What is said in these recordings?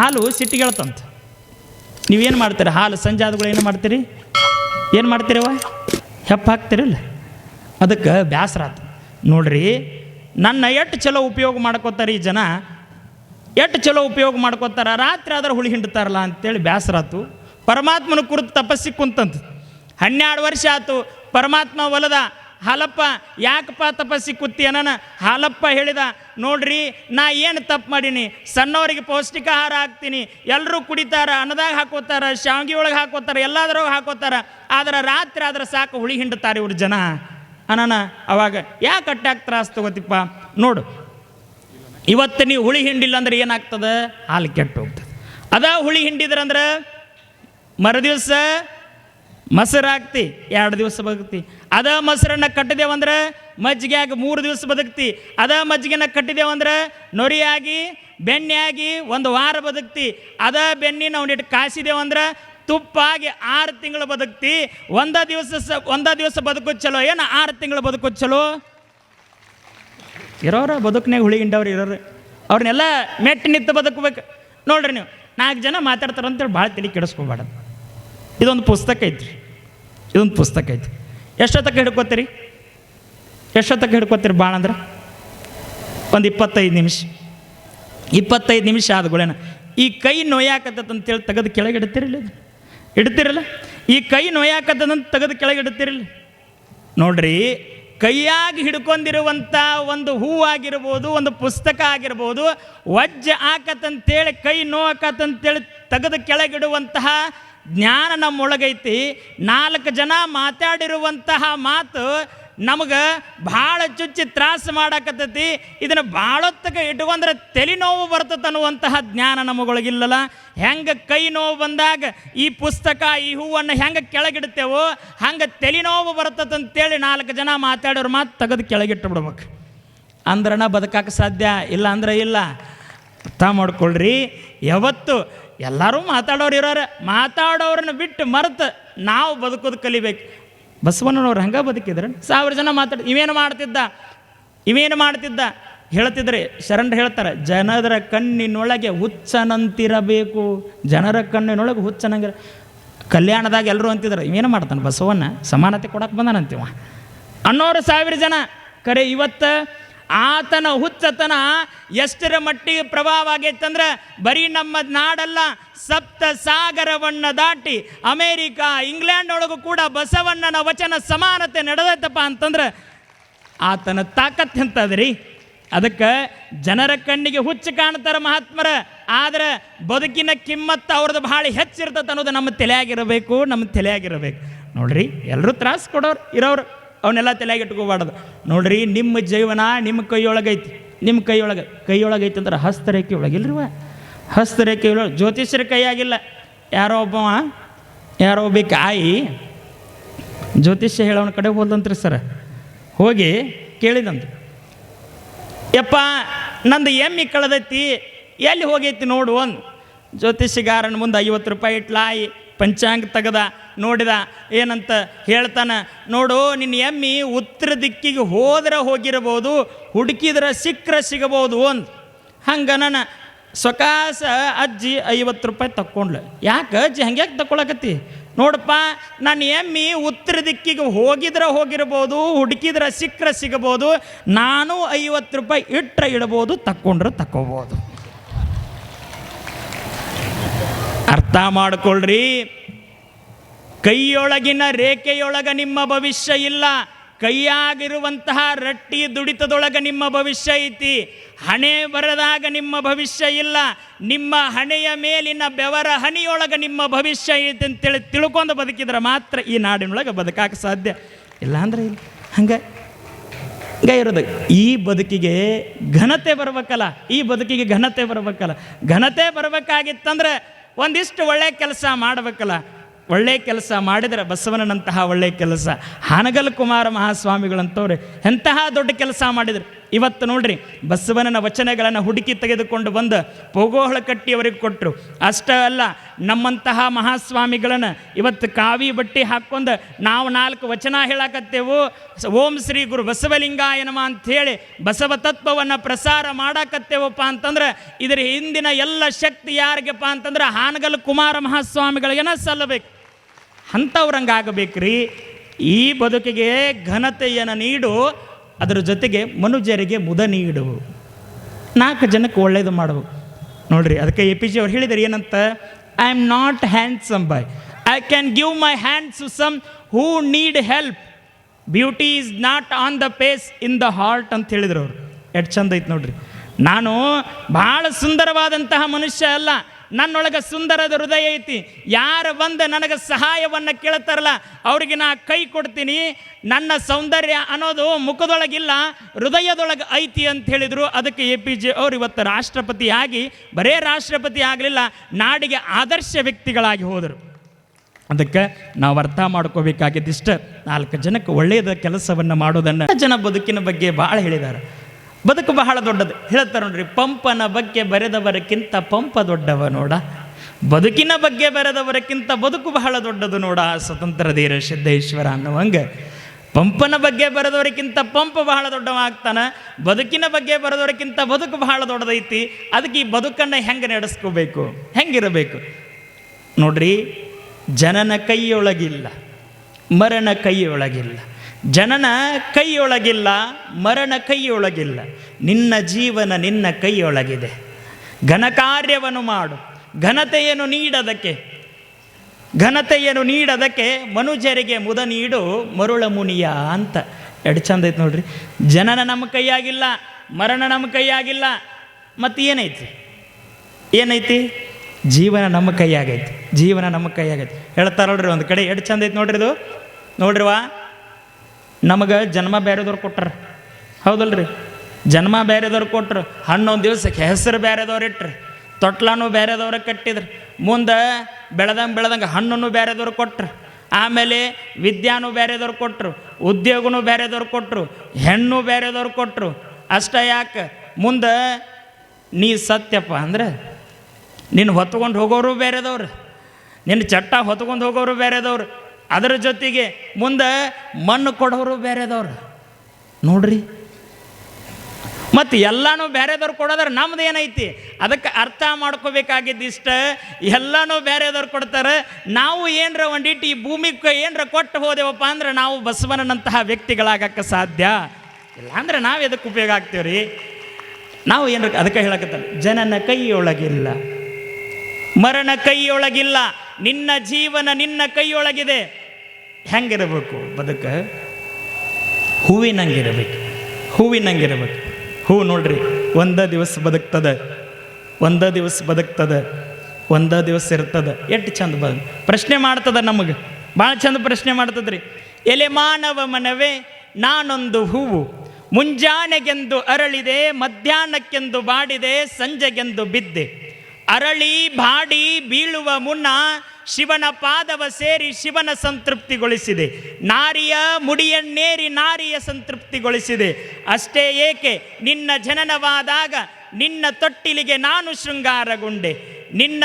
ಹಾಲು ಸಿಟ್ಟಿಗೆಳ್ತಂತ. ನೀವೇನು ಮಾಡ್ತೀರಿ? ಹಾಲು ಸಂಜೆ ಆದಗಳು ಏನು ಮಾಡ್ತೀರಿ? ಏನು ಮಾಡ್ತೀರವ ಹೆಪ್ಪ ಹಾಕ್ತಿರಲ್ಲ? ಅದಕ್ಕೆ ಬೇಸರ ಆತು. ನೋಡ್ರಿ, ನನ್ನ ಎಷ್ಟು ಚಲೋ ಉಪಯೋಗ ಮಾಡ್ಕೋತಾರೆ ಈ ಜನ? ಎಷ್ಟು ಚಲೋ ಉಪಯೋಗ ಮಾಡ್ಕೋತಾರ? ರಾತ್ರಿ ಆದ್ರೆ ಹುಳಿ ಹಿಂಡ್ತಾರಲ್ಲ ಅಂತೇಳಿ ಬೇಸರ ಆತು. ಪರಮಾತ್ಮನ ಕುರಿತು ತಪಸ್ಸಿ ಕುಂತಂತ. ಹನ್ನೆರಡು ವರ್ಷ ಆಯಿತು ಪರಮಾತ್ಮ ಒಲದ. ಹಾಲಪ್ಪ, ಯಾಕಪ್ಪ ತಪಸ್ಸಿ ಕುತ್ತಿ ಅನ್ನನ ಹಾಲಪ್ಪ ಹೇಳಿದ, ನೋಡ್ರಿ, ನಾ ಏನು ತಪ್ಪು ಮಾಡೀನಿ? ಸಣ್ಣವರಿಗೆ ಪೌಷ್ಟಿಕ ಆಹಾರ ಹಾಕ್ತೀನಿ. ಎಲ್ಲರೂ ಕುಡಿತಾರ, ಅನ್ನದಾಗ ಹಾಕೋತಾರ, ಶಾವಿಗೆ ಒಳಗೆ ಹಾಕೋತಾರ ಎಲ್ಲದರೊಳಗೆ ಹಾಕೋತಾರ. ಆದ್ರೆ ರಾತ್ರಿ ಆದ್ರೆ ಸಾಕು ಹುಳಿ ಹಿಂಡ್ತಾರೆ ಇವ್ರ ಜನ. ಅನನ ಅವಾಗ ಯಾಕೆ ಅಟ್ಯಾಕ್ ತ್ರಾಸು ತಗೋತಿಪ್ಪ? ನೋಡು. ಇವತ್ತು ನೀವು ಹುಳಿ ಹಿಂಡಿಲ್ಲ ಅಂದ್ರೆ ಏನಾಗ್ತದೆ? ಹಾಲು ಕೆಟ್ಟು ಹೋಗ್ತದೆ. ಅದ ಹುಳಿ ಹಿಂಡಿದ್ರಂದ್ರೆ ಮರುದಿವ್ಸ ಮೊಸರು ಹಾಕ್ತಿ ಎರಡು ದಿವಸ ಬದುಕ್ತಿ ಅದ ಮೊಸರನ್ನ ಕಟ್ಟಿದೇವಂದ್ರೆ ಮಜ್ಜಿಗೆಯಾಗಿ ಮೂರು ದಿವಸ ಬದುಕ್ತಿ. ಅದ ಮಜ್ಜಿಗೆನ ಕಟ್ಟಿದೇವಂದ್ರೆ ನೊರಿಯಾಗಿ, ಬೆಣ್ಣೆಯಾಗಿ ಒಂದು ವಾರ ಬದುಕ್ತಿ. ಅದ ಬೆಣ್ಣಿನ ಒಂದಿಟ್ಟು ಕಾಸಿದೇವಂದ್ರೆ ತುಪ್ಪಾಗಿ ಆರು ತಿಂಗಳು ಬದುಕ್ತಿ. ಒಂದ ದಿವಸ ಸ, ಒಂದ ದಿವಸ ಬದುಕು ಚಲೋ, ಏನು ಆರು ತಿಂಗಳು ಬದುಕು ಚಲೋ? ಇರೋರ ಬದುಕ್ನಾಗ ಹುಳಿಗಿಂಡವ್ರು ಇರೋರು. ಅವ್ರನ್ನೆಲ್ಲ ಮೆಟ್ಟಿ ನಿಂತು ಬದುಕಬೇಕು. ನೋಡ್ರಿ ನೀವು, ನಾಲ್ಕು ಜನ ಮಾತಾಡ್ತಾರಂತೇಳಿ ಭಾಳ ತಲೆ ಕೆಡಿಸ್ಕೋಬಾರ್ದು ಇದೊಂದು ಪುಸ್ತಕ ಐತ್ರಿ. ಇದೊಂದು ಪುಸ್ತಕ ಐತಿ ಎಷ್ಟೊತ್ತಕ್ಕೆ ಹಿಡ್ಕೋತೀರಿ? ಎಷ್ಟೊತ್ತಕ್ಕೆ ಹಿಡ್ಕೋತೀರಿ ಭಾಳ ಅಂದ್ರೆ? ಒಂದು ಇಪ್ಪತ್ತೈದು ನಿಮಿಷ. ಇಪ್ಪತ್ತೈದು ನಿಮಿಷ ಆದಗಳೇನ ಈ ಕೈ ನೋಯಾಕತ್ತಂತೇಳಿ ತೆಗೆದು ಕೆಳಗೆ ಇಡ್ತಿರಲಿಲ್ಲ? ಇಡ್ತಿರಲ್ಲ? ಈ ಕೈ ನೋಯಾಕತ್ತದಂತ ತೆಗೆದು ಕೆಳಗೆ ಇಡ್ತಿರಲಿಲ್ಲ ನೋಡ್ರಿ, ಕೈಯಾಗಿ ಹಿಡ್ಕೊಂಡಿರುವಂಥ ಒಂದು ಹೂವಾಗಿರ್ಬೋದು ಒಂದು ಪುಸ್ತಕ ಆಗಿರ್ಬೋದು, ವಜ್ಜ ಆಕತ್ತಂತೇಳಿ ಕೈ ನೋಕತ್ತಂತೇಳಿ ತೆಗೆದು ಕೆಳಗಿಡುವಂತಹ ಜ್ಞಾನ ನಮ್ಮೊಳಗೈತಿ. ನಾಲ್ಕು ಜನ ಮಾತಾಡಿರುವಂತಹ ಮಾತು ನಮಗೆ ಭಾಳ ಚುಚ್ಚಿ ತ್ರಾಸ ಮಾಡಾಕತ್ತೈತಿ. ಇದನ್ನು ಭಾಳೊತ್ತಕ್ಕೆ ಇಟ್ಕೊಂಡ್ರೆ ತಲೆನೋವು ಬರ್ತದೆ ಅನ್ನುವಂತಹ ಜ್ಞಾನ ನಮಗೊಳಗಿಲ್ಲಲ್ಲ. ಹೆಂಗೆ ಕೈ ನೋವು ಬಂದಾಗ ಈ ಪುಸ್ತಕ, ಈ ಹೂವನ್ನು ಹೆಂಗೆ ಕೆಳಗಿಡ್ತೇವೋ, ಹಂಗೆ ತಲೆನೋವು ಬರ್ತದೆ ಅಂತೇಳಿ ನಾಲ್ಕು ಜನ ಮಾತಾಡೋರು ಮಾತು ತೆಗೆದು ಕೆಳಗಿಟ್ಟು ಬಿಡ್ಬೇಕು. ಬದುಕಕ್ಕೆ ಸಾಧ್ಯ? ಇಲ್ಲ ಅಂದ್ರೆ ಇಲ್ಲ. ಅರ್ಥ ಮಾಡ್ಕೊಳ್ರಿ. ಯಾವತ್ತು ಎಲ್ಲರೂ ಮಾತಾಡೋರು ಇರೋರೆ. ಮಾತಾಡೋರನ್ನ ಬಿಟ್ಟು ಮರೆತು ನಾವು ಬದುಕೋದು ಕಲಿಬೇಕು. ಬಸವಣ್ಣನವ್ರು ಹಂಗೆ ಬದುಕಿದ್ರೆ. ಸಾವಿರ ಜನ ಮಾತಾಡಿ, ಇವೇನು ಮಾಡ್ತಿದ್ದ? ಇವೇನು ಮಾಡ್ತಿದ್ದ? ಹೇಳ್ತಿದ್ರೆ, ಶರಣರು ಹೇಳ್ತಾರೆ, ಜನರ ಕಣ್ಣಿನೊಳಗೆ ಹುಚ್ಚನಂತಿರಬೇಕು. ಜನರ ಕಣ್ಣಿನೊಳಗೆ ಹುಚ್ಚನಂಗಿರ, ಕಲ್ಯಾಣದಾಗ ಎಲ್ಲರೂ ಅಂತಿದ್ರು. ಇವೇನು ಮಾಡ್ತಾನೆ ಬಸವಣ್ಣ? ಸಮಾನತೆ ಕೊಡಕ್ಕೆ ಬಂದಾನಂತೀವ ಅನ್ನೋರು ಸಾವಿರ ಜನ. ಕರೆ ಇವತ್ತು ಆತನ ಹುಚ್ಚತನ ಎಷ್ಟರ ಮಟ್ಟಿಗೆ ಪ್ರಭಾವ ಆಗೈತಂದ್ರೆ ಬರೀ ನಮ್ಮ ನಾಡಲ್ಲ ಸಪ್ತ ಸಾಗರವನ್ನು ದಾಟಿ ಅಮೇರಿಕಾ ಇಂಗ್ಲೆಂಡ್ ಒಳಗೂ ಕೂಡ ಬಸವಣ್ಣನ ವಚನ ಸಮಾನತೆ ನಡೆದೈತಪ್ಪ ಅಂತಂದ್ರೆ ಆತನ ತಾಕತ್ ಎಂತದ್ರಿ? ಅದಕ್ಕೆ ಜನರ ಕಣ್ಣಿಗೆ ಹುಚ್ಚು ಕಾಣ್ತಾರ ಮಹಾತ್ಮರ, ಆದ್ರೆ ಬದುಕಿನ ಕಿಮ್ಮತ್ತು ಅವ್ರದ್ದು ಭಾಳ ಹೆಚ್ಚಿರ್ತದೆ ಅನ್ನೋದು ನಮ್ಮ ತಲೆಯಾಗಿರಬೇಕು ನಮ್ಮ ತಲೆಯಾಗಿರಬೇಕು. ನೋಡ್ರಿ ಎಲ್ಲರೂ ತ್ರಾಸ ಕೊಡೋರು ಇರೋರು. ಅವನ್ನೆಲ್ಲ ತಲೆಯಾಗಿ ಇಟ್ಕೋಬಾರ್ದು. ನೋಡ್ರಿ, ನಿಮ್ಮ ಜೀವನ ನಿಮ್ಮ ಕೈಯೊಳಗೈತಿ. ನಿಮ್ಮ ಕೈಯೊಳಗೆ, ಕೈಯೊಳಗೈತಿ ಅಂದ್ರೆ ಹಸ್ತರೇಖೆ ಒಳಗಿಲ್ರಿವ ಹಸ್ತರೇಖೆ ಒಳಗೆ. ಜ್ಯೋತಿಷ್ಯರ ಕೈಯಾಗಿಲ್ಲ. ಯಾರೋ ಒಬ್ಬವ, ಯಾರೋ ಒಬ್ಬ ಕಾಯಿ ಜ್ಯೋತಿಷ್ಯ ಹೇಳೋನ ಕಡೆ ಹೋದಂತ್ರಿ ಸರ್. ಹೋಗಿ ಕೇಳಿದಂತ. ಯಪ್ಪ, ನಂದು ಎಮ್ಮಿ ಕಳೆದೈತಿ, ಎಲ್ಲಿ ಹೋಗೈತಿ ನೋಡು ಒಂದು ಜ್ಯೋತಿಷಿಗಾರನ ಮುಂದೆ ಐವತ್ತು ರೂಪಾಯಿ ಇಟ್ಲಾಯಿ ಪಂಚಾಂಗ ತೆಗದ, ನೋಡಿದ, ಏನಂತ ಹೇಳ್ತಾನೆ, ನೋಡು, ನಿನ್ನ ಎಮ್ಮಿ ಉತ್ತರ ದಿಕ್ಕಿಗೆ ಹೋದ್ರೆ ಹೋಗಿರ್ಬೋದು, ಹುಡುಕಿದ್ರೆ ಸಿಕ್ಕರೆ ಸಿಗಬಹುದು ಒಂದು ಹಂಗೆ ನನ್ನ ಸ್ವಕಾಸ ಅಜ್ಜಿ ಐವತ್ತು ರೂಪಾಯಿ ತಕ್ಕೊಂಡ್ಲು ಯಾಕೆ ಅಜ್ಜಿ ಹಂಗ್ಯಾಕೆ ತಕ್ಕೊಳಕತ್ತಿ? ನೋಡಪ್ಪ, ನನ್ನ ಎಮ್ಮಿ ಉತ್ತರ ದಿಕ್ಕಿಗೆ ಹೋಗಿದ್ರೆ ಹೋಗಿರ್ಬೋದು, ಹುಡುಕಿದ್ರೆ ಸಿಕ್ಕರೆ ಸಿಗಬಹುದು, ನಾನು ಐವತ್ತು ರೂಪಾಯಿ ಇಟ್ಟರೆ ಇಡ್ಬೋದು, ತಕ್ಕೊಂಡ್ರೆ ತಕ್ಕೋಬೋದು. ಅರ್ಥ ಮಾಡಿಕೊಳ್ಳ್ರಿ ಕೈಯೊಳಗಿನ ರೇಖೆಯೊಳಗ ನಿಮ್ಮ ಭವಿಷ್ಯ ಇಲ್ಲ. ಕೈಯಾಗಿರುವಂತಹ ರಟ್ಟಿ ದುಡಿತದೊಳಗೆ ನಿಮ್ಮ ಭವಿಷ್ಯ ಐತಿ. ಹಣೆ ಬರದಾಗ ನಿಮ್ಮ ಭವಿಷ್ಯ ಇಲ್ಲ. ನಿಮ್ಮ ಹಣೆಯ ಮೇಲಿನ ಬೆವರ ಹನಿಯೊಳಗೆ ನಿಮ್ಮ ಭವಿಷ್ಯ ಐತಿ ಅಂತೇಳಿ ತಿಳ್ಕೊಂಡು ಬದುಕಿದ್ರೆ ಮಾತ್ರ ಈ ನಾಡಿನೊಳಗೆ ಬದುಕಾಕ ಸಾಧ್ಯ. ಇಲ್ಲ ಅಂದ್ರೆ ಇಲ್ಲ. ಹಂಗೆ ಹಂಗೆ ಇರೋದು. ಈ ಬದುಕಿಗೆ ಘನತೆ ಬರ್ಬೇಕಲ್ಲ. ಈ ಬದುಕಿಗೆ ಘನತೆ ಬರ್ಬೇಕಲ್ಲ. ಘನತೆ ಬರ್ಬೇಕಾಗಿತ್ತಂದ್ರೆ ಒಂದಿಷ್ಟು ಒಳ್ಳೆ ಕೆಲಸ ಮಾಡಬೇಕಲ್ಲ, ಒಳ್ಳೆ ಕೆಲಸ ಮಾಡಿದರೆ ಬಸವನಂತಹ ಒಳ್ಳೆ ಕೆಲಸ. ಹಾನಗಲ್ ಕುಮಾರ ಮಹಾಸ್ವಾಮಿಗಳಂತವ್ರೆ, ಎಂತಹ ದೊಡ್ಡ ಕೆಲಸ ಮಾಡಿದ್ರು? ಇವತ್ತು ನೋಡ್ರಿ ಬಸವನನ ವಚನಗಳನ್ನು ಹುಡುಕಿ ತೆಗೆದುಕೊಂಡು ಬಂದು ಪೋಗೋಹಳ ಕಟ್ಟಿ ಅವರಿಗೆ ಕೊಟ್ಟರು ಅಷ್ಟೇ ಅಲ್ಲ, ನಮ್ಮಂತಹ ಮಹಾಸ್ವಾಮಿಗಳನ್ನು ಇವತ್ತು ಕಾವಿ ಬಟ್ಟೆ ಹಾಕ್ಕೊಂಡು ನಾವು ನಾಲ್ಕು ವಚನ ಹೇಳಕತ್ತೇವು. ಓಂ ಶ್ರೀ ಗುರು ಬಸವಲಿಂಗಾಯನಮ ಅಂಥೇಳಿ ಬಸವ ತತ್ವವನ್ನು ಪ್ರಸಾರ ಮಾಡಾಕತ್ತೇವಪ್ಪ ಅಂತಂದ್ರೆ, ಇದರ ಹಿಂದಿನ ಎಲ್ಲ ಶಕ್ತಿ ಯಾರಿಗೆಪ್ಪ ಅಂತಂದ್ರೆ ಹಾನಗಲ್ ಕುಮಾರ ಮಹಾಸ್ವಾಮಿಗಳಿಗೆನ ಸಲ್ಲಬೇಕು ಅಂಥವ್ರಂಗಾಗಬೇಕ್ರಿ. ಈ ಬದುಕಿಗೆ ಘನತೆಯನ್ನು ನೀಡು ಅದರ ಜೊತೆಗೆ ಮನುಜರಿಗೆ ಮುದ ನೀಡುವು. ನಾಲ್ಕು ಜನಕ್ಕೆ ಒಳ್ಳೇದು ಮಾಡುವು. ನೋಡ್ರಿ, ಅದಕ್ಕೆ ಎ ಪಿ ಜಿ ಅವ್ರು ಹೇಳಿದ್ದಾರೆ ಏನಂತ? I am not handsome boy I can give my hands to some who need help beauty is not on the face in the heart ಅಂತ ಹೇಳಿದ್ರು ಅವರು. ಎಷ್ಟು ಚಂದ ಐತೆ ನೋಡ್ರಿ. ನಾನು ಭಾಳ ಸುಂದರವಾದಂತಹ ಮನುಷ್ಯ ಅಲ್ಲ. ನನ್ನೊಳಗೆ ಸುಂದರದ ಹೃದಯ ಐತಿ. ಯಾರು ಬಂದು ನನಗೆ ಸಹಾಯವನ್ನು ಕೇಳ್ತಾರಲ್ಲ, ಅವ್ರಿಗೆ ನಾ ಕೈ ಕೊಡ್ತೀನಿ. ನನ್ನ ಸೌಂದರ್ಯ ಅನ್ನೋದು ಮುಖದೊಳಗಿಲ್ಲ, ಹೃದಯದೊಳಗೆ ಐತಿ ಅಂತ ಹೇಳಿದರು. ಅದಕ್ಕೆ ಎ ಪಿ ಜೆ ಅವರು ಇವತ್ತು ರಾಷ್ಟ್ರಪತಿ ಆಗಿ, ಬರೇ ರಾಷ್ಟ್ರಪತಿ ಆಗಲಿಲ್ಲ, ನಾಡಿಗೆ ಆದರ್ಶ ವ್ಯಕ್ತಿಗಳಾಗಿ ಹೋದರು. ಅದಕ್ಕೆ ನಾವು ಅರ್ಥ ಮಾಡ್ಕೋಬೇಕಾಗಿದ್ದಿಷ್ಟ, ನಾಲ್ಕು ಜನಕ್ಕೆ ಒಳ್ಳೆಯದ ಕೆಲಸವನ್ನು ಮಾಡೋದನ್ನು ಜನ ಬದುಕಿನ ಬಗ್ಗೆ ಭಾಳ ಹೇಳಿದ್ದಾರೆ ಬದುಕು ಬಹಳ ದೊಡ್ಡದು. ಹೇಳ್ತಾರೆ ನೋಡ್ರಿ, ಪಂಪನ ಬಗ್ಗೆ ಬರೆದವರಕ್ಕಿಂತ ಪಂಪ ದೊಡ್ಡವ ನೋಡ. ಬದುಕಿನ ಬಗ್ಗೆ ಬರೆದವರಕ್ಕಿಂತ ಬದುಕು ಬಹಳ ದೊಡ್ಡದು ನೋಡ, ಸ್ವತಂತ್ರ ಧೀರ ಸಿದ್ದೇಶ್ವರ ಅನ್ನುವಂಗೆ. ಪಂಪನ ಬಗ್ಗೆ ಬರೆದವರಿಗಿಂತ ಪಂಪ ಬಹಳ ದೊಡ್ಡವ ದೊಡ್ಡವಾಗ್ತಾನೆ. ಬದುಕಿನ ಬಗ್ಗೆ ಬರೆದವರಿಗಿಂತ ಬದುಕು ಬಹಳ ದೊಡ್ಡದೈತಿ. ಅದಕ್ಕೆ ಈ ಬದುಕನ್ನು ಹೆಂಗೆ ನಡೆಸ್ಕೋಬೇಕು? ಹೆಂಗಿರಬೇಕು? ನೋಡ್ರಿ, ಜನನ ಕೈಯೊಳಗಿಲ್ಲ, ಮರಣ ಕೈಯೊಳಗಿಲ್ಲ. ಜನನ ಕೈಯೊಳಗಿಲ್ಲ, ಮರಣ ಕೈಯೊಳಗಿಲ್ಲ. ನಿನ್ನ ಜೀವನ ನಿನ್ನ ಕೈಯೊಳಗಿದೆ. ಘನ ಕಾರ್ಯವನ್ನು ಮಾಡು. ಘನತೆಯನ್ನು ನೀಡದಕ್ಕೆ ಘನತೆಯನ್ನು ನೀಡದಕ್ಕೆ ಮನುಜರಿಗೆ ಮುದ ನೀಡು ಮರುಳ ಮುನಿಯ ಅಂತ. ಎರಡು ಚಂದ ಐತೆ ನೋಡ್ರಿ. ಜನನ ನಮ್ಮ ಕೈಯಾಗಿಲ್ಲ, ಮರಣ ನಮ್ಮ ಕೈಯಾಗಿಲ್ಲ, ಮತ್ತು ಏನೈತಿ ಏನೈತಿ? ಜೀವನ ನಮ್ಮ ಕೈಯಾಗೈತಿ. ಜೀವನ ನಮ್ಮ ಕೈಯಾಗೈತಿ. ಹೇಳ್ತಾರಲ್ರಿ ಒಂದು ಕಡೆ. ಎಷ್ಟು ಚಂದ ಐತೆ ನೋಡ್ರಿ ಇದು. ನೋಡ್ರಿವಾ ನಮಗೆ ಜನ್ಮ ಬೇರೆದವ್ರು ಕೊಟ್ಟರು ಹೌದಲ್ರಿ? ಜನ್ಮ ಬೇರೆದವ್ರು ಕೊಟ್ರು, ಹನ್ನೊಂದು ದಿವಸಕ್ಕೆ ಹೆಸರು ಬೇರೆದವ್ರು ಇಟ್ರು, ತೊಟ್ಲನು ಬೇರೆದವ್ರ ಕಟ್ಟಿದ್ರು, ಮುಂದೆ ಬೆಳೆದಂಗೆ ಬೆಳೆದಂಗೆ ಹಣ್ಣನ್ನು ಬೇರೆದವ್ರು ಕೊಟ್ಟರು ಆಮೇಲೆ ವಿದ್ಯಾನೂ ಬೇರೆದವ್ರು ಕೊಟ್ಟರು ಉದ್ಯೋಗನೂ ಬೇರೆದವ್ರು ಕೊಟ್ಟರು ಹೆಣ್ಣು ಬೇರೆದವ್ರು ಕೊಟ್ಟರು ಅಷ್ಟೇ ಯಾಕೆ? ಮುಂದೆ ನೀ ಸತ್ಯಪ್ಪ ಅಂದ್ರೆ ನಿನ್ನ ಹೊತ್ಕೊಂಡು ಹೋಗೋರು ಬೇರೆದವ್ರು ನಿನ್ನ ಚಟ್ಟ ಹೊತ್ಕೊಂಡು ಹೋಗೋರು ಬೇರೆದವ್ರು ಅದರ ಜೊತೆಗೆ ಮುಂದೆ ಮಣ್ಣು ಕೊಡೋರು ಬೇರೆದವ್ರು. ನೋಡ್ರಿ. ಮತ್ತು ಎಲ್ಲನೂ ಬೇರೆದವ್ರು ಕೊಡೋದ್ರೆ ನಮ್ದು ಏನೈತಿ? ಅದಕ್ಕೆ ಅರ್ಥ ಮಾಡ್ಕೋಬೇಕಾಗಿದ್ದು ಇಷ್ಟ. ಎಲ್ಲನೂ ಬೇರೆದವ್ರು ಕೊಡ್ತಾರೆ. ನಾವು ಏನರ ಒಂದಿಟ್ಟು ಈ ಭೂಮಿಗೆ ಏನರ ಕೊಟ್ಟು ಹೋದೆವಪ್ಪ ಅಂದ್ರೆ ನಾವು ಬಸವನಂತಹ ವ್ಯಕ್ತಿಗಳಾಗಕ್ಕೆ ಸಾಧ್ಯ. ಇಲ್ಲಾಂದ್ರೆ ನಾವು ಎದಕ್ಕೆ ಉಪಯೋಗ ಆಗ್ತೀವಿ ರೀ ನಾವು ಏನರ ಅದಕ್ಕೆ ಹೇಳಕತ್ತಲ್ಲ ಜನನ ಕೈಯೊಳಗಿಲ್ಲ. ಮರಣ ಕೈಯೊಳಗಿಲ್ಲ. ನಿನ್ನ ಜೀವನ ನಿನ್ನ ಕೈಯೊಳಗಿದೆ. ಹೆಂಗಿರಬೇಕು ಬದುಕ? ಹೂವಿನಂಗಿರಬೇಕು. ಹೂವಿನಂಗಿರಬೇಕು. ಹೂ ನೋಡ್ರಿ, ಒಂದ ದಿವಸ ಬದುಕ್ತದ, ಒಂದ ದಿವಸ ಬದುಕ್ತದ, ಒಂದ ದಿವಸ ಇರ್ತದ. ಎಷ್ಟು ಚಂದ ಬದ ಪ್ರಶ್ನೆ ಮಾಡ್ತದ ನಮಗೆ. ಭಾಳ ಚಂದ ಪ್ರಶ್ನೆ ಮಾಡ್ತದ್ರಿ. ಎಲೆ ಮಾನವ ಮನವೇ, ನಾನೊಂದು ಹೂವು. ಮುಂಜಾನೆಗೆಂದು ಅರಳಿದೆ, ಮಧ್ಯಾಹ್ನಕ್ಕೆಂದು ಬಾಡಿದೆ, ಸಂಜೆಗೆಂದು ಬಿದ್ದೆ. ಅರಳಿ, ಬಾಡಿ ಬೀಳುವ ಮುನ್ನ ಶಿವನ ಪಾದವ ಸೇರಿ ಶಿವನ ಸಂತೃಪ್ತಿಗೊಳಿಸಿದೆ. ನಾರಿಯ ಮುಡಿಯನ್ನೇರಿ ನಾರಿಯ ಸಂತೃಪ್ತಿಗೊಳಿಸಿದೆ. ಅಷ್ಟೇ ಏಕೆ? ನಿನ್ನ ಜನನವಾದಾಗ ನಿನ್ನ ತೊಟ್ಟಿಲಿಗೆ ನಾನು ಶೃಂಗಾರಗೊಂಡೆ. ನಿನ್ನ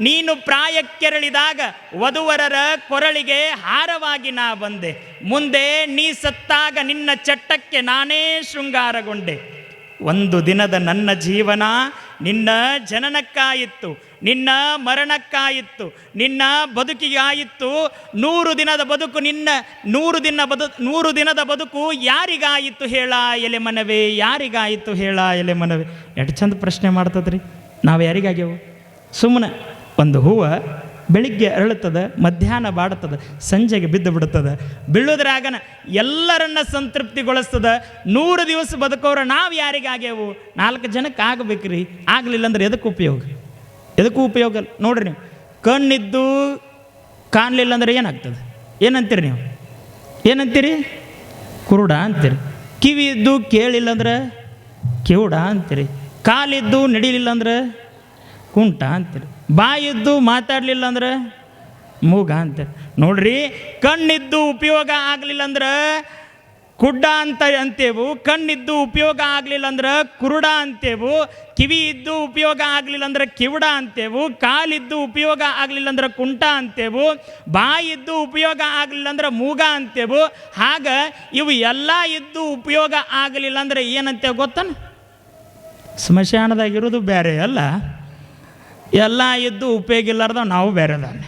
ನೀನು ಪ್ರಾಯಕ್ಕೆರಳಿದಾಗ ವಧುವರರ ಕೊರಳಿಗೆ ಹಾರವಾಗಿ ನಾ ಬಂದೆ. ಮುಂದೆ ನೀ ಸತ್ತಾಗ ನಿನ್ನ ಚಟ್ಟಕ್ಕೆ ನಾನೇ ಶೃಂಗಾರಗೊಂಡೆ. ಒಂದು ದಿನದ ನನ್ನ ಜೀವನ ನಿನ್ನ ಜನನಕ್ಕಾಯಿತ್ತು, ನಿನ್ನ ಮರಣಕ್ಕಾಯಿತ್ತು, ನಿನ್ನ ಬದುಕಿಗಾಯಿತ್ತು. ನೂರು ದಿನದ ಬದುಕು ನಿನ್ನ, ನೂರು ದಿನ ಬದು, ನೂರು ದಿನದ ಬದುಕು ಯಾರಿಗಾಯಿತು ಹೇಳ ಎಲೆ ಮನವೇ, ಯಾರಿಗಾಯಿತು ಹೇಳ ಎಲೆ ಮನವೇ. ಎಷ್ಟು ಚಂದ ಪ್ರಶ್ನೆ ಮಾಡ್ತದ್ರಿ. ನಾವು ಯಾರಿಗಾಗ್ಯವು? ಸುಮ್ಮನೆ ಒಂದು ಹೂವು ಬೆಳಿಗ್ಗೆ ಅರಳುತ್ತದೆ, ಮಧ್ಯಾಹ್ನ ಬಾಡುತ್ತದೆ, ಸಂಜೆಗೆ ಬಿದ್ದು ಬಿಡುತ್ತದೆ. ಬೀಳೋದ್ರಾಗನ ಎಲ್ಲರನ್ನ ಸಂತೃಪ್ತಿಗೊಳಿಸ್ತದೆ. ನೂರು ದಿವಸ ಬದುಕೋರು ನಾವು ಯಾರಿಗಾಗ್ಯವು ನಾಲ್ಕು ಜನಕ್ಕೆ ಆಗಬೇಕ್ರಿ. ಆಗಲಿಲ್ಲ ಅಂದ್ರೆ ಎದಕ್ಕೆ ಉಪಯೋಗ? ಎದಕ್ಕೂ ಉಪಯೋಗ. ನೋಡ್ರಿ ನೀವು. ಕಣ್ಣಿದ್ದು ಕಾಣಲಿಲ್ಲ ಅಂದ್ರೆ ಏನಾಗ್ತದೆ? ಏನಂತೀರಿ ನೀವು? ಏನಂತೀರಿ? ಕುರುಡ ಅಂತೀರಿ. ಕಿವಿ ಇದ್ದು ಕೇಳಿಲ್ಲ ಅಂದ್ರೆ ಕಿವುಡ ಅಂತೀರಿ. ಕಾಲಿದ್ದು ನಡಿಲಿಲ್ಲ ಅಂದ್ರೆ ಕುಂಟ ಅಂತೀರಿ. ಬಾಯಿದ್ದು ಮಾತಾಡಲಿಲ್ಲ ಅಂದ್ರೆ ಮೂಗ ಅಂತ. ನೋಡ್ರಿ, ಕಣ್ಣಿದ್ದು ಉಪಯೋಗ ಆಗಲಿಲ್ಲ ಅಂದ್ರೆ ಕುಡ್ಡ ಅಂತ ಅಂತೇವು, ಕಣ್ಣಿದ್ದು ಉಪಯೋಗ ಆಗಲಿಲ್ಲ ಅಂದ್ರೆ ಕುರುಡ ಅಂತೇವು ಕಿವಿ ಇದ್ದು ಉಪಯೋಗ ಆಗಲಿಲ್ಲ ಅಂದ್ರೆ ಕಿವುಡ ಅಂತೇವು, ಕಾಲಿದ್ದು ಉಪಯೋಗ ಆಗಲಿಲ್ಲ ಅಂದ್ರೆ ಕುಂಟ ಅಂತೇವು, ಬಾಯಿದ್ದು ಉಪಯೋಗ ಆಗಲಿಲ್ಲ ಅಂದ್ರೆ ಮೂಗ ಅಂತೇವು, ಹಾಗ ಇವು ಎಲ್ಲ ಇದ್ದು ಉಪಯೋಗ ಆಗಲಿಲ್ಲ ಅಂದ್ರೆ ಏನಂತೇವೆ ಗೊತ್ತನ? ಸ್ಮಶಾನದಾಗಿರೋದು ಬೇರೆ ಅಲ್ಲ. ಎಲ್ಲ ಇದ್ದು ಉಪಯೋಗ ಇಲ್ಲಾರ್ದ ನಾವು ಬೇರೆದಾನೆ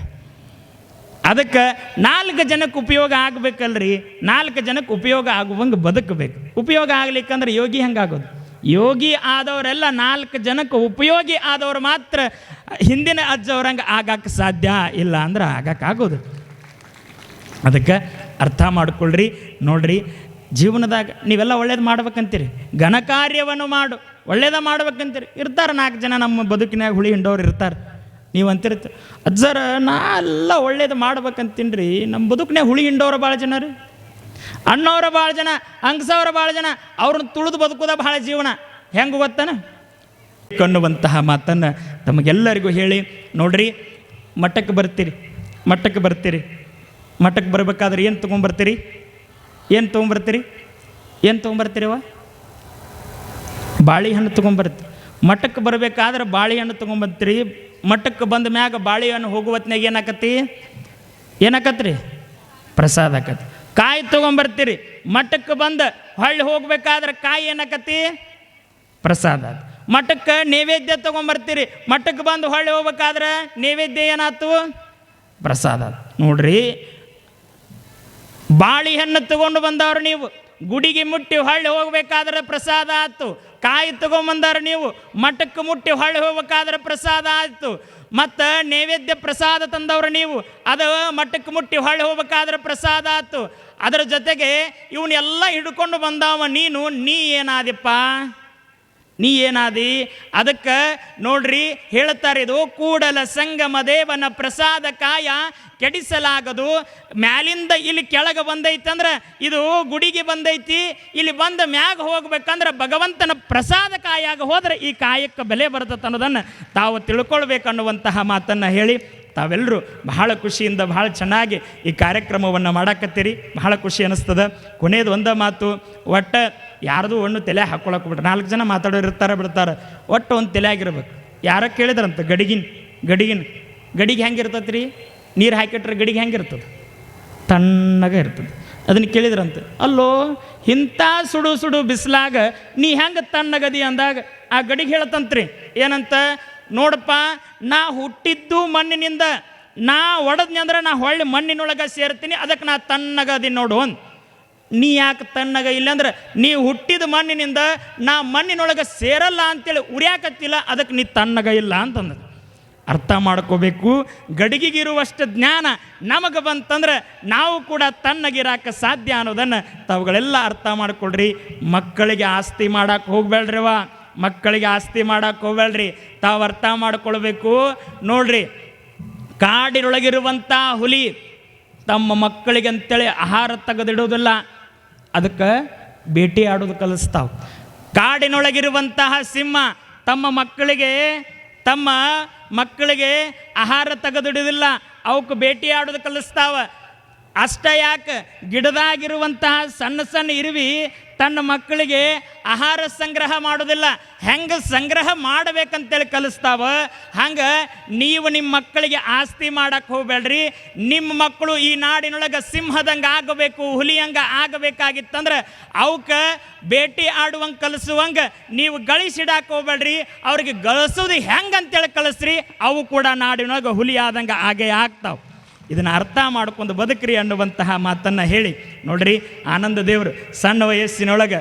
ಅದಕ್ಕೆ ನಾಲ್ಕು ಜನಕ್ಕೆ ಉಪಯೋಗ ಆಗ್ಬೇಕಲ್ರಿ, ನಾಲ್ಕು ಜನಕ್ಕೆ ಉಪಯೋಗ ಆಗುವಂಗೆ ಬದುಕಬೇಕು. ಉಪಯೋಗ ಆಗ್ಲಿಕ್ಕಂದ್ರೆ ಯೋಗಿ ಹೆಂಗಾಗೋದು? ಯೋಗಿ ಆದವರೆಲ್ಲ ನಾಲ್ಕು ಜನಕ್ಕೆ ಉಪಯೋಗಿ ಆದವ್ರು ಮಾತ್ರ ಹಿಂದಿನ ಅಜ್ಜವ್ರಂಗೆ ಆಗಕ್ಕೆ ಸಾಧ್ಯ ಇಲ್ಲ ಅಂದ್ರೆ ಆಗಕ್ಕಾಗೋದು ಅದಕ್ಕೆ ಅರ್ಥ ಮಾಡ್ಕೊಳ್ರಿ, ನೋಡ್ರಿ, ಜೀವನದಾಗ ನೀವೆಲ್ಲ ಒಳ್ಳೇದು ಮಾಡ್ಬೇಕಂತೀರಿ, ಘನಕಾರ್ಯವನ್ನು ಮಾಡು. ಒಳ್ಳೇದ ಮಾಡ್ಬೇಕಂತೀರಿ. ಇರ್ತಾರೆ ನಾಲ್ಕು ಜನ ನಮ್ಮ ಬದುಕಿನಾಗ ಹುಳಿ ಹಿಂಡೋರು ಇರ್ತಾರೆ. ನೀವು ಅಂತಿರ್ತ ಅಜ್ಜರ ನಾ ಎಲ್ಲ ಒಳ್ಳೇದು ಮಾಡ್ಬೇಕಂತೀನ್ರಿ. ನಮ್ಮ ಬದುಕಿನಾಗ ಹುಳಿ ಹಿಂಡೋರು ಭಾಳ ಜನ ರೀ. ಅಣ್ಣವ್ರ ಭಾಳ ಜನ ಅಂಗಸವ್ರ ಭಾಳ ಜನ, ಅವ್ರನ್ನ ತುಳಿದು ಬದುಕೋದ ಭಾಳ ಜೀವನ. ಹೆಂಗೆ ಗೊತ್ತಾನ? ಕಣ್ಣುವಂತಹ ಮಾತನ್ನು ತಮಗೆಲ್ಲರಿಗೂ ಹೇಳಿ. ನೋಡ್ರಿ, ಮಠಕ್ಕೆ ಬರ್ತೀರಿ ಮಠಕ್ಕೆ ಬರ್ತೀರಿ. ಮಠಕ್ಕೆ ಬರಬೇಕಾದ್ರೆ ಏನು ತೊಗೊಂಬರ್ತೀರಿ? ಏನು ತೊಗೊಂಬರ್ತೀರಿ? ಏನು ತೊಗೊಂಬರ್ತೀರಿವ ಬಾಳೆಹಣ್ಣು ತೊಗೊಂಬರುತ್ತೆ. ಮಠಕ್ಕೆ ಬರಬೇಕಾದ್ರೆ ಬಾಳೆಹಣ್ಣು ತೊಗೊಂಬತ್ತೀರಿ ಮಠಕ್ಕೆ ಬಂದ ಮ್ಯಾಗ ಬಾಳೆಹಣ್ಣು ಹೋಗುವತ್ನಾಗ ಏನಾಕತಿ ಏನಾಕತ್ರಿ? ಪ್ರಸಾದ ಆಕತಿ ಕಾಯಿ ತೊಗೊಂಬರ್ತೀರಿ. ಮಠಕ್ಕೆ ಬಂದು ಹೊಳ್ಳಿ ಹೋಗ್ಬೇಕಾದ್ರೆ ಕಾಯಿ ಏನಾಕತಿ ಪ್ರಸಾದ. ಮಠಕ್ಕೆ ನೈವೇದ್ಯ ತೊಗೊಂಬರ್ತೀರಿ. ಮಠಕ್ಕೆ ಬಂದು ಹೊಳ್ಳಿ ಹೋಗ್ಬೇಕಾದ್ರೆ ನೈವೇದ್ಯ ಏನಾಯ್ತು ಪ್ರಸಾದ. ನೋಡ್ರಿ, ಬಾಳೆಹಣ್ಣು ತಗೊಂಡು ಬಂದವ್ರು ನೀವು. ಗುಡಿಗೆ ಮುಟ್ಟಿ ಹೊಳ್ಳಿ ಹೋಗ್ಬೇಕಾದ್ರೆ ಪ್ರಸಾದ ಆಯ್ತು ಕಾಯಿ ತಗೊಂಬಂದಾರ ನೀವು. ಮಠಕ್ಕೆ ಮುಟ್ಟಿ ಹೊಳ್ಳಿ ಹೋಗ್ಬೇಕಾದ್ರೆ ಪ್ರಸಾದ ಆಯ್ತು. ಮತ್ತು ನೈವೇದ್ಯ ಪ್ರಸಾದ ತಂದವ್ರು ನೀವು. ಅದು ಮಠಕ್ಕೆ ಮುಟ್ಟಿ ಹೊಳ್ಳಿ ಹೋಗ್ಬೇಕಾದ್ರೆ ಪ್ರಸಾದ ಆಯ್ತು. ಅದರ ಜೊತೆಗೆ ಇವನ್ನೆಲ್ಲ ಹಿಡ್ಕೊಂಡು ಬಂದವ ನೀನು. ನೀ ಏನಾದಿಪ್ಪ ನೀ ಏನಾದಿ? ಅದಕ್ಕೆ ನೋಡ್ರಿ ಹೇಳ್ತಾರೆ ಇದು, ಕೂಡಲ ಸಂಗಮ ದೇವನ ಪ್ರಸಾದ ಕಾಯ ಕೆಡಿಸಲಾಗದು. ಮ್ಯಾಲಿಂದ ಇಲ್ಲಿ ಕೆಳಗೆ ಬಂದೈತಂದ್ರೆ ಇದು ಗುಡಿಗೆ ಬಂದೈತಿ. ಇಲ್ಲಿ ಬಂದ ಮ್ಯಾಗ ಹೋಗ್ಬೇಕಂದ್ರೆ ಭಗವಂತನ ಪ್ರಸಾದ ಕಾಯಾಗ ಹೋದ್ರೆ ಈ ಕಾಯಕ್ಕೆ ಬೆಲೆ ಬರ್ತದೆ ಅನ್ನೋದನ್ನು ತಾವು ತಿಳ್ಕೊಳ್ಬೇಕನ್ನುವಂತಹ ಮಾತನ್ನು ಹೇಳಿ ತಾವೆಲ್ಲರೂ ಬಹಳ ಖುಷಿಯಿಂದ ಬಹಳ ಚೆನ್ನಾಗಿ ಈ ಕಾರ್ಯಕ್ರಮವನ್ನು ಮಾಡಾಕತ್ತೀರಿ. ಬಹಳ ಖುಷಿ ಅನ್ನಿಸ್ತದೆ ಕೊನೆಯದು ಒಂದ ಮಾತು, ಒಟ್ಟ ಯಾರ್ದು ಒಂದು ತಲೆ ಹಾಕ್ಕೊಳಕ್ಕೆ ಬಿಟ್ರೆ ನಾಲ್ಕು ಜನ ಮಾತಾಡೋರು ಇರ್ತಾರೆ ಬಿಡ್ತಾರೆ, ಒಟ್ಟು ಒಂದು ತಲೆ ಆಗಿರ್ಬೇಕು. ಯಾರ ಕೇಳಿದ್ರಂತ? ಗಡಿಗಿನ ಗಡಿಗಿನ. ಗಡಿಗೆ ಹೆಂಗೆ ಇರ್ತೈತೆ ರೀ ನೀರು ಹಾಕಿಟ್ರೆ ಗಡಿಗೆ ಹೆಂಗೆ ಇರ್ತದೆ? ತಣ್ಣಗೆ ಇರ್ತದೆ. ಅದನ್ನು ಕೇಳಿದ್ರಂತೆ? ಅಲ್ಲೋ, ಇಂಥ ಸುಡು ಸುಡು ಬಿಸಿಲಾಗ ನೀ ಹೆಂಗೆ ತಣ್ಣಗದಿ ಅಂದಾಗ, ಆ ಗಡಿಗೆ ಹೇಳ್ತಂತ್ರಿ ಏನಂತ? ನೋಡಪ್ಪ, ನಾ ಹುಟ್ಟಿದ್ದು ಮಣ್ಣಿನಿಂದ, ನಾ ಒಡದ್ನಿ ಅಂದ್ರೆ ನಾ ಹೊಳ್ಳಿ ಮಣ್ಣಿನೊಳಗೆ ಸೇರ್ತೀನಿ ಅದಕ್ಕೆ ನಾ ತಣ್ಣಗದಿ ನೋಡು ಅಂದ್. ನೀ ಯಾಕೆ ತಣ್ಣಗ ಇಲ್ಲಾಂದ್ರೆ ನೀ ಹುಟ್ಟಿದ ಮಣ್ಣಿನಿಂದ ನಾ ಮಣ್ಣಿನೊಳಗೆ ಸೇರಲ್ಲ ಅಂತೇಳಿ ಉರಿಯಾಕತ್ತಿಲ್ಲ ಅದಕ್ಕೆ ನೀ ತಣ್ಣಗ ಇಲ್ಲ ಅಂತಂದ. ಅರ್ಥ ಮಾಡ್ಕೋಬೇಕು. ಗಡಿಗೆಗಿರುವಷ್ಟು ಜ್ಞಾನ ನಮಗೆ ಬಂತಂದ್ರೆ ನಾವು ಕೂಡ ತಣ್ಣಗಿರಾಕ ಸಾಧ್ಯ ಅನ್ನೋದನ್ನು ತಾವುಗಳೆಲ್ಲ ಅರ್ಥ ಮಾಡ್ಕೊಳ್ರಿ. ಮಕ್ಕಳಿಗೆ ಆಸ್ತಿ ಮಾಡಕ್ಕೆ ಹೋಗ್ಬೇಡ್ರಿವ ಮಕ್ಕಳಿಗೆ ಆಸ್ತಿ ಮಾಡಕ್ಕೆ ಹೋಗ್ಬೇಡ್ರಿ ತಾವು ಅರ್ಥ ಮಾಡ್ಕೊಳ್ಬೇಕು. ನೋಡ್ರಿ ಕಾಡಿನೊಳಗಿರುವಂಥ ಹುಲಿ ತಮ್ಮ ಮಕ್ಕಳಿಗೆ ಅಂತೇಳಿ ಆಹಾರ ತೆಗೆದಿಡೋದಿಲ್ಲ. ಅದಕ್ಕೆ ಭೇಟಿ ಆಡೋದು ಕಲಿಸ್ತಾವೆ. ಕಾಡಿನೊಳಗಿರುವಂತಹ ಸಿಂಹ ತಮ್ಮ ಮಕ್ಕಳಿಗೆ ತಮ್ಮ ಮಕ್ಕಳಿಗೆ ಆಹಾರ ತೆಗೆದಿಡುವುದಿಲ್ಲ. ಅವಕ್ಕೆ ಭೇಟಿ ಆಡೋದು ಕಲಿಸ್ತಾವ. ಅಷ್ಟ ಯಾಕೆ? ಗಿಡದಾಗಿರುವಂತಹ ಸಣ್ಣ ಸಣ್ಣ ಇರುವಿ ತನ್ನ ಮಕ್ಕಳಿಗೆ ಆಹಾರ ಸಂಗ್ರಹ ಮಾಡೋದಿಲ್ಲ ಹೆಂಗೆ ಸಂಗ್ರಹ ಮಾಡಬೇಕಂತೇಳಿ ಕಲಿಸ್ತಾವ? ಹಂಗೆ ನೀವು ನಿಮ್ಮ ಮಕ್ಕಳಿಗೆ ಆಸ್ತಿ ಮಾಡಕ್ಕೆ ಹೋಗ್ಬೇಡ್ರಿ. ನಿಮ್ಮ ಮಕ್ಕಳು ಈ ನಾಡಿನೊಳಗೆ ಸಿಂಹದಂಗೆ ಆಗಬೇಕು, ಹುಲಿಯಂಗೆ ಆಗಬೇಕಾಗಿತ್ತಂದ್ರೆ ಅವಕ್ಕೆ ಭೇಟಿ ಆಡುವಂಗೆ ಕಲಿಸುವಂಗೆ ನೀವು ಗಳಿಸಿಡಕ್ಕೆ ಹೋಗ್ಬೇಡ್ರಿ. ಅವ್ರಿಗೆ ಗಳಿಸೋದು ಹೆಂಗಂತೇಳಿ ಕಲಿಸ್ರಿ. ಅವು ಕೂಡ ನಾಡಿನೊಳಗೆ ಹುಲಿ ಆದಂಗೆ ಆಗೇ ಆಗ್ತಾವೆ. ಇದನ್ನು ಅರ್ಥ ಮಾಡ್ಕೊಂಡು ಬದುಕ್ರಿ ಅನ್ನುವಂತಹ ಮಾತನ್ನು ಹೇಳಿ. ನೋಡ್ರಿ, ಆನಂದ ದೇವರು ಸಣ್ಣ ವಯಸ್ಸಿನೊಳಗೆ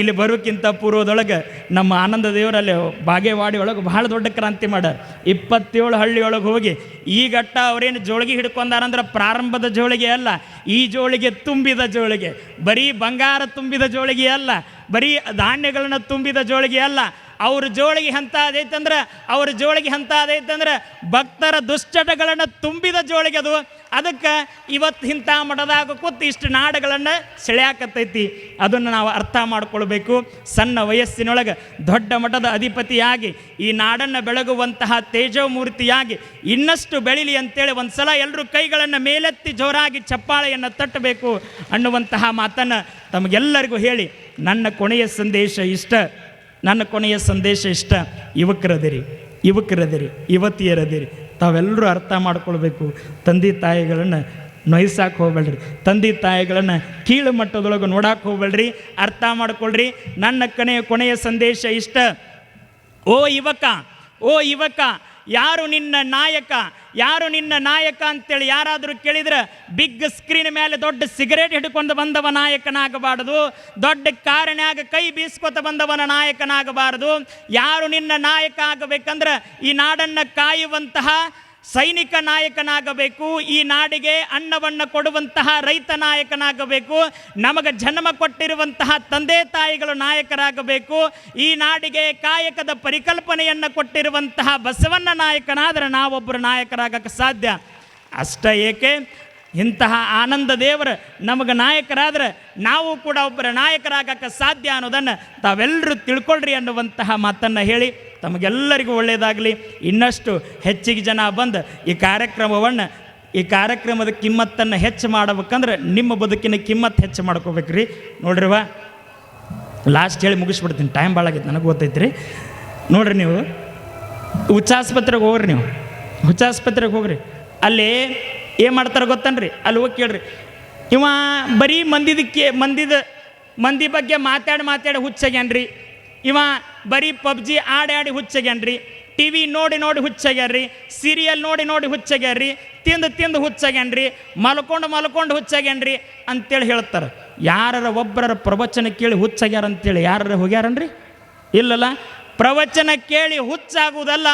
ಇಲ್ಲಿ ಬರೋಕ್ಕಿಂತ ಪೂರ್ವದೊಳಗೆ ನಮ್ಮ ಆನಂದ ದೇವರಲ್ಲಿ ಬಾಗೇವಾಡಿ ಒಳಗೆ ಬಹಳ ದೊಡ್ಡ ಕ್ರಾಂತಿ ಮಾಡ್ಯಾರ ಇಪ್ಪತ್ತೇಳು ಹಳ್ಳಿಯೊಳಗೆ ಹೋಗಿ ಈ ಘಟ್ಟ ಅವರೇನು ಜೋಳಿಗೆ ಹಿಡ್ಕೊಂಡಾರಂದ್ರೆ ಪ್ರಾರಂಭದ ಜೋಳಿಗೆ ಅಲ್ಲ, ಈ ಜೋಳಿಗೆ ತುಂಬಿದ ಜೋಳಿಗೆ. ಬರೀ ಬಂಗಾರ ತುಂಬಿದ ಜೋಳಿಗೆ ಅಲ್ಲ, ಬರೀ ಧಾನ್ಯಗಳನ್ನ ತುಂಬಿದ ಜೋಳಿಗೆ ಅಲ್ಲ ಅವ್ರ ಜೋಳಿಗೆ ಹಂತ ಅದೈತಂದ್ರೆ ಅವ್ರ ಜೋಳಿಗೆ ಹಂತ ಅದೈತಂದ್ರೆ ಭಕ್ತರ ದುಶ್ಚಟಗಳನ್ನು ತುಂಬಿದ ಜೋಳಿಗೆ ಅದು. ಅದಕ್ಕೆ ಇವತ್ತು ಇಂಥ ಮಠದಾಗ ಕೂತು ಇಷ್ಟು ನಾಡುಗಳನ್ನು ಸೆಳೆಯಾಕತ್ತೈತಿ. ಅದನ್ನು ನಾವು ಅರ್ಥ ಮಾಡ್ಕೊಳ್ಬೇಕು. ಸಣ್ಣ ವಯಸ್ಸಿನೊಳಗೆ ದೊಡ್ಡ ಮಠದ ಅಧಿಪತಿಯಾಗಿ ಈ ನಾಡನ್ನು ಬೆಳಗುವಂತಹ ತೇಜೋಮೂರ್ತಿಯಾಗಿ ಇನ್ನಷ್ಟು ಬೆಳಿಲಿ ಅಂತೇಳಿ ಒಂದು ಸಲ ಎಲ್ಲರೂ ಕೈಗಳನ್ನು ಮೇಲೆತ್ತಿ ಜೋರಾಗಿ ಚಪ್ಪಾಳೆಯನ್ನು ತಟ್ಟಬೇಕು ಅನ್ನುವಂತಹ ಮಾತನ್ನು ತಮಗೆಲ್ಲರಿಗೂ ಹೇಳಿ ನನ್ನ ಕೊನೆಯ ಸಂದೇಶ ಇಷ್ಟ. ನನ್ನ ಕೊನೆಯ ಸಂದೇಶ ಇಷ್ಟ. ಯುವಕರದಿರಿ ಯುವಕರದಿರಿ, ಯುವತಿಯರದಿರಿ, ತಾವೆಲ್ಲರೂ ಅರ್ಥ ಮಾಡ್ಕೊಳ್ಬೇಕು. ತಂದೆ ತಾಯಿಗಳನ್ನು ನೊಯ್ಸಾಕೆ ಹೋಗ್ಬೇಡ್ರಿ. ತಂದೆ ತಾಯಿಗಳನ್ನು ಕೀಳು ಮಟ್ಟದೊಳಗೆ ನೋಡಕ್ಕೆ ಹೋಗ್ಬೇಡ್ರಿ. ಅರ್ಥ ಮಾಡ್ಕೊಳ್ರಿ. ನನ್ನ ಕೊನೆಯ ಕೊನೆಯ ಸಂದೇಶ ಇಷ್ಟ. ಓ ಯುವಕ ಓ ಯುವಕ ಯಾರು ನಿನ್ನ ನಾಯಕ? ಯಾರು ನಿನ್ನ ನಾಯಕ ಅಂತೇಳಿ ಯಾರಾದರೂ ಕೇಳಿದ್ರೆ ಬಿಗ್ ಸ್ಕ್ರೀನ್ ಮೇಲೆ ದೊಡ್ಡ ಸಿಗರೇಟ್ ಹಿಡ್ಕೊಂಡು ಬಂದವ ನಾಯಕನಾಗಬಾರದು. ದೊಡ್ಡ ಕಾರಿನಾಗ ಕೈ ಬೀಸ್ಕೊತ ಬಂದವನ ನಾಯಕನಾಗಬಾರದು. ಯಾರು ನಿನ್ನ ನಾಯಕ ಆಗಬೇಕಂದ್ರೆ ಈ ನಾಡನ್ನು ಕಾಯುವಂತಹ ಸೈನಿಕ ನಾಯಕನಾಗಬೇಕು, ಈ ನಾಡಿಗೆ ಅನ್ನವನ್ನು ಕೊಡುವಂತಹ ರೈತ ನಾಯಕನಾಗಬೇಕು, ನಮಗೆ ಜನ್ಮ ಕೊಟ್ಟಿರುವಂತಹ ತಂದೆ ತಾಯಿಗಳು ನಾಯಕರಾಗಬೇಕು, ಈ ನಾಡಿಗೆ ಕಾಯಕದ ಪರಿಕಲ್ಪನೆಯನ್ನು ಕೊಟ್ಟಿರುವಂತಹ ಬಸವಣ್ಣ ನಾಯಕನಾದರೆ ನಾವೊಬ್ಬರು ನಾಯಕರಾಗಕ್ಕೆ ಸಾಧ್ಯ? ಅಷ್ಟ ಏಕೆ? ಇಂತಹ ಆನಂದ ದೇವರು ನಮಗೆ ನಾಯಕರಾದ್ರೆ ನಾವು ಕೂಡ ಒಬ್ಬರ ನಾಯಕರಾಗಕ್ಕೆ ಸಾಧ್ಯ ಅನ್ನೋದನ್ನು ತಾವೆಲ್ಲರೂ ತಿಳ್ಕೊಳ್ರಿ ಅನ್ನುವಂತಹ ಮಾತನ್ನು ಹೇಳಿ ತಮಗೆಲ್ಲರಿಗೂ ಒಳ್ಳೆಯದಾಗಲಿ ಇನ್ನಷ್ಟು ಹೆಚ್ಚಿಗೆ ಜನ ಬಂದು ಈ ಕಾರ್ಯಕ್ರಮವನ್ನು, ಈ ಕಾರ್ಯಕ್ರಮದ ಕಿಮ್ಮತ್ತನ್ನು ಹೆಚ್ಚು ಮಾಡಬೇಕಂದ್ರೆ ನಿಮ್ಮ ಬದುಕಿನ ಕಿಮ್ಮತ್ತು ಹೆಚ್ಚು ಮಾಡ್ಕೋಬೇಕ್ರಿ. ನೋಡ್ರಿವ ಲಾಸ್ಟ್ ಹೇಳಿ ಮುಗಿಸ್ಬಿಡ್ತೀನಿ. ಟೈಮ್ ಭಾಳ ಆಗೈತೆ, ನನಗೆ ಗೊತ್ತೈತ್ರಿ. ನೋಡ್ರಿ ನೀವು ಹುಚ್ಚಾಸ್ಪತ್ರೆಗೆ ಹೋಗ್ರಿ ನೀವು. ಹುಚ್ಚಾಸ್ಪತ್ರೆಗೆ ಹೋಗ್ರಿ. ಅಲ್ಲಿ ಏನು ಮಾಡ್ತಾರೆ ಗೊತ್ತನ್ರಿ? ಅಲ್ಲಿ ಹೋಗಿ ಕೇಳ್ರಿ. ಇವ ಬರೀ ಮಂದಿದಕ್ಕೆ, ಮಂದಿದ, ಮಂದಿ ಬಗ್ಗೆ ಮಾತಾಡಿ ಮಾತಾಡಿ ಹುಚ್ಚಾಗ್ಯಾನ್ರಿ. ಇವ ಬರೀ ಪಬ್ಜಿ ಆಡಿ ಆಡಿ ಹುಚ್ಚಾಗ್ಯಾನ್ರಿ. ಟಿ ವಿ ನೋಡಿ ನೋಡಿ ಹುಚ್ಚಾಗ್ಯಾರ್ರಿ ಸೀರಿಯಲ್ ನೋಡಿ ನೋಡಿ ಹುಚ್ಚಾಗ್ಯಾರ್ರಿ ತಿಂದು ತಿಂದು ಹುಚ್ಚಾಗ್ಯಾನ್ರಿ. ಮಲ್ಕೊಂಡು ಮಲ್ಕೊಂಡು ಹುಚ್ಚಾಗ್ಯಾನ್ರಿ ಅಂತೇಳಿ ಹೇಳ್ತಾರೆ. ಯಾರರ ಒಬ್ಬರ ಪ್ರವಚನ ಕೇಳಿ ಹುಚ್ಚಾಗ್ಯಾರ ಅಂತೇಳಿ ಯಾರರ ಹೋಗ್ಯಾರನ್ರಿ? ಇಲ್ಲಲ್ಲ? ಪ್ರವಚನ ಕೇಳಿ ಹುಚ್ಚಾಗುವುದಲ್ಲ,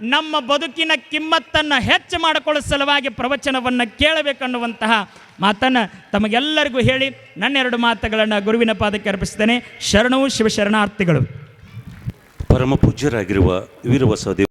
ನಮ್ಮ ಬದುಕಿನ ಕಿಮ್ಮತ್ತನ್ನು ಹೆಚ್ಚು ಮಾಡಿಕೊಳ್ಳೋ ಸಲುವಾಗಿ ಪ್ರವಚನವನ್ನು ಕೇಳಬೇಕನ್ನುವಂತಹ ಮಾತನ್ನು ತಮಗೆಲ್ಲರಿಗೂ ಹೇಳಿ ನನ್ನೆರಡು ಮಾತುಗಳನ್ನು ಗುರುವಿನ ಪಾದಕ್ಕೆ ಅರ್ಪಿಸ್ತೇನೆ. ಶರಣವು ಶಿವಶರಣಾರ್ಥಿಗಳು. ಪರಮ ಪೂಜ್ಯರಾಗಿರುವ ವೀರಬಸವ